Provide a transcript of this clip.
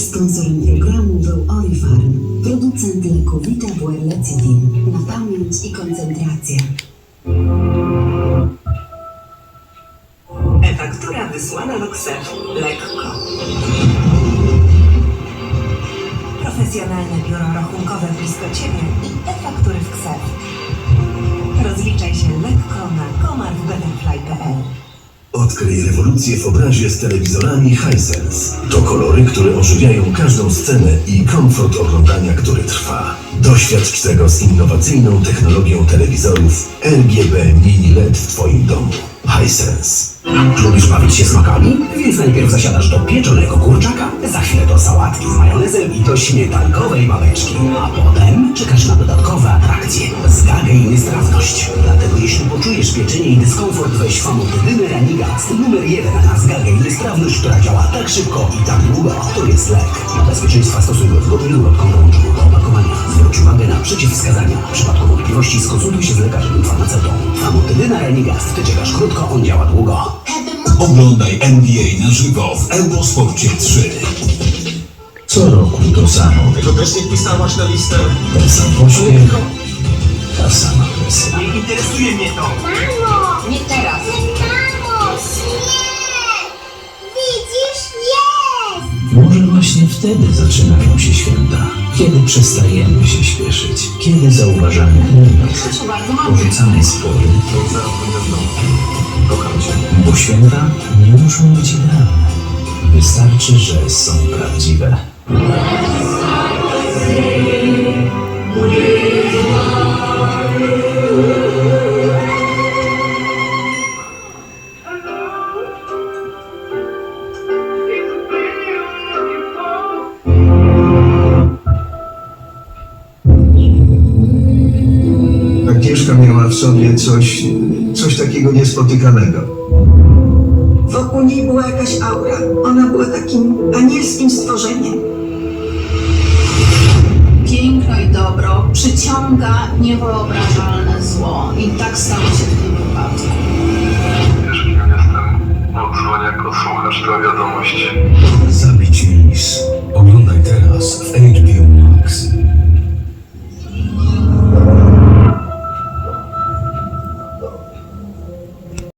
Sponsorem programu był Orifarm, producent leku Vita Lecithin na pamięć i koncentrację. E-faktura wysłana KSEF. Lekko. Profesjonalne biuro rachunkowe blisko Ciebie i e-faktury w KSEF. Odkryj rewolucję w obrazie z telewizorami Hisense. To kolory, które ożywiają każdą scenę i komfort oglądania, który trwa. Doświadcz tego z innowacyjną technologią telewizorów RGB Mini LED w Twoim domu. Hisense. Lubisz bawić się smakami? Więc najpierw zasiadasz do pieczonego kurczaka, za chwilę do sałatki z majonezem i do śmietankowej babeczki, a potem czekasz na dodatkowe atrakcje, zgagę i niestrawność. Dlatego jeśli poczujesz pieczenie i dyskomfort, weź famotydynę Ranigast numer jeden na zgagę i niestrawność, która działa tak szybko i tak długo. To jest lek. Dla bezpieczeństwa stosujmy zgodnie z ulotką dołączoną do opakowania. Zwróć uwagę na przeciwwskazania. W przypadku wątpliwości skonsultuj się z lekarzem lub farmaceutą. Famotydyna Ranigast. Ty czekasz krótko, on działa długo. Oglądaj NBA na żywo w Eurosporcie 3. Co roku to samo. To też nie wpisałaś na listę? Ten sam pośpiech, ta sama presja. Nie interesuje mnie to. Mamo! Nie teraz. Mamo, śnieg! Widzisz, jest! Może właśnie wtedy zaczynają się święta. Kiedy przestajemy się śpieszyć. Kiedy zauważamy innych. Proszę bardzo, mam. Porzucamy spory. Kocham cię. bo święta nie muszą być idealne. Wystarczy, że są prawdziwe. Agnieszka miała w sobie coś, coś takiego niespotykanego. Wokół niej była jakaś aura. Ona była takim anielskim stworzeniem. Piękno i dobro przyciąga niewyobrażalne zło i tak stało się w tym wypadku. Wiesz, kim jestem. Odzwoń jako słuchasz tę wiadomość.